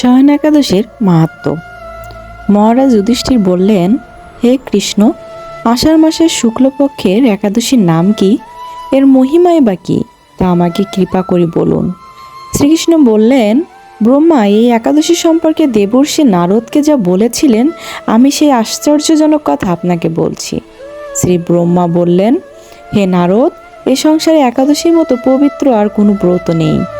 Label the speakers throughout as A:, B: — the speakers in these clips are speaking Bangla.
A: দাক্ষায়ণ একাদশীর মাহাত্ম। মহারাজ যুধিষ্ঠির বললেন, হে কৃষ্ণ, আষাঢ় মাসের শুক্লপক্ষের একাদশীর নাম কি? এর মহিমাই বা কি? তা আমাকে কৃপা করে বলুন। শ্রীকৃষ্ণ বললেন, ব্রহ্মা, এই একাদশী সম্পর্কে দেবর্ষি নারদকে যা বলেছিলেন, আমি সেই আশ্চর্যজনক কথা আপনাকে বলছি। শ্রী ব্রহ্মা বললেন, হে নারদ, এ সংসারে একাদশীর মতো পবিত্র আর কোনো ব্রত নেই।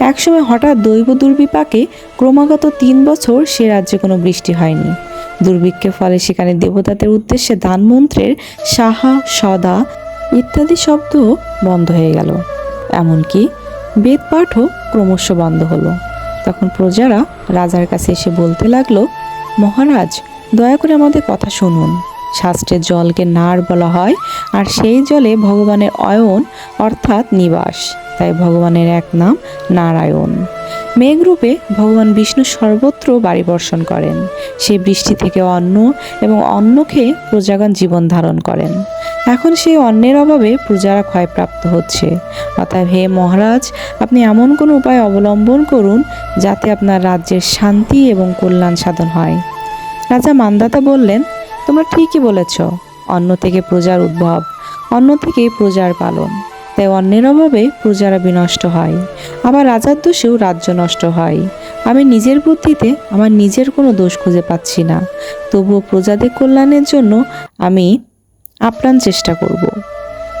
A: একসময় হঠাৎ দৈব দুর্বিপাকে ক্রমাগত তিন বছর সে রাজ্যে কোনো বৃষ্টি হয়নি। দুর্ভিক্ষের ফলে সেখানে দেবতাদের উদ্দেশ্যে দানমন্ত্রের সাহা, সদা ইত্যাদি শব্দ বন্ধ হয়ে গেল। এমনকি বেদ পাঠও ক্রমশ বন্ধ হলো। তখন প্রজারা রাজার কাছে এসে বলতে লাগল, মহারাজ, দয়া করে আমাদের কথা শুনুন। শাস্ত্রের জলকে নার বলা হয় আর সেই জলে ভগবানের অয়ন অর্থাৎ নিবাস। তাই ভগবানের এক নাম নারায়ণ। মেঘরূপে ভগবান বিষ্ণু সর্বত্র বাড়ি বর্ষণ করেন। সেই বৃষ্টি থেকে অন্ন এবং অন্ন খেয়ে প্রজাগণ জীবন ধারণ করেন। এখন সেই অন্নের অভাবে প্রজারা ক্ষয়প্রাপ্ত হচ্ছে। অতএব হে মহারাজ, আপনি এমন কোনো উপায় অবলম্বন করুন যাতে আপনার রাজ্যের শান্তি এবং কল্যাণ সাধন হয়। রাজা মান্দাতা বললেন, তোমরা ঠিকই বলেছ, অন্ন থেকে প্রজার উদ্ভব, অন্ন থেকেই প্রজার পালন। তাই অন্যের অভাবে প্রজারা বিনষ্ট হয়। আবার রাজার দোষেও রাজ্য নষ্ট হয়। আমি নিজের বুদ্ধিতে আমার নিজের কোনো দোষ খুঁজে পাচ্ছি না। তবুও প্রজাদের কল্যাণের জন্য আমি আপ্রাণ চেষ্টা করব।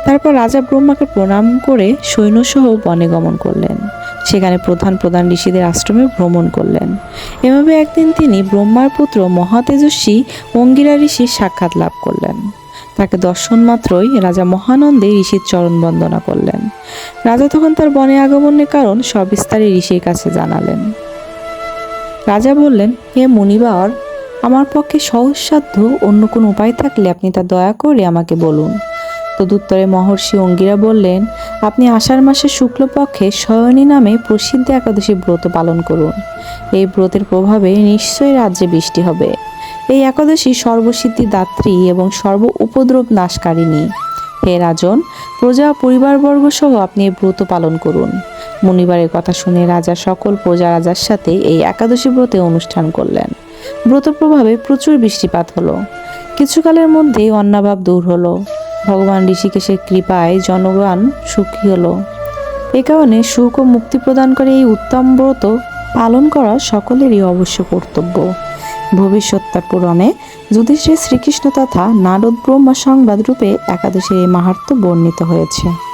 A: তারপর রাজা ব্রহ্মাকে প্রণাম করে সৈন্যসহ বনে গমন করলেন। সেখানে প্রধান প্রধান ঋষিদের আশ্রমে ভ্রমণ করলেন। এভাবে একদিন তিনি ব্রহ্মার পুত্র মহাতেজস্বী অঙ্গিরা ঋষির সাক্ষাৎ লাভ করলেন। তাকে দর্শন মাত্রই রাজা মহানন্দে ঋষির চরণ বন্দনা করলেন। রাজা তখন তার বনে আগমনের কারণ সবিস্তারে ঋষির কাছে জানালেন। রাজা বললেন, হে মুনিবার, আমার পক্ষে সহজসাধ্য অন্য কোনো উপায় থাকলে আপনি তা দয়া করে আমাকে বলুন। তদুত্তরে মহর্ষি অঙ্গিরা বললেন, আপনি আষাঢ় মাসের শুক্লপক্ষে শয়নী নামে প্রসিদ্ধ একাদশী ব্রত পালন করুন। এই ব্রতের প্রভাবে নিশ্চয়ই রাজ্যে বৃষ্টি হবে। এই একাদশী সর্বসিদ্ধি দাত্রী এবং সর্ব উপদ্রব নাশকারিণী। হে রাজন, প্রজা পরিবারবর্গ সহ আপনি ব্রত পালন করুন। মনিবারের কথা শুনে রাজা সকল প্রজা রাজার সাথে এই একাদশী ব্রতে অনুষ্ঠান করলেন। ব্রত প্রভাবে প্রচুর বৃষ্টিপাত হলো। কিছুকালের মধ্যেই অন্নাভাব দূর হলো। ভগবান ঋষিকেশের কৃপায় জনগণ সুখী হলো। এ কারণে সুখ ও মুক্তি প্রদান করে এই উত্তম ব্রত পালন করা সকলেরই অবশ্য কর্তব্য। ভবিষ্যৎটা পূরণে। যুধিষ্ঠির শ্রীকৃষ্ণ তথা নারদ ব্রহ্ম সংবাদ রূপে একাদশীর এই মাহাত্ম বর্ণিত হয়েছে।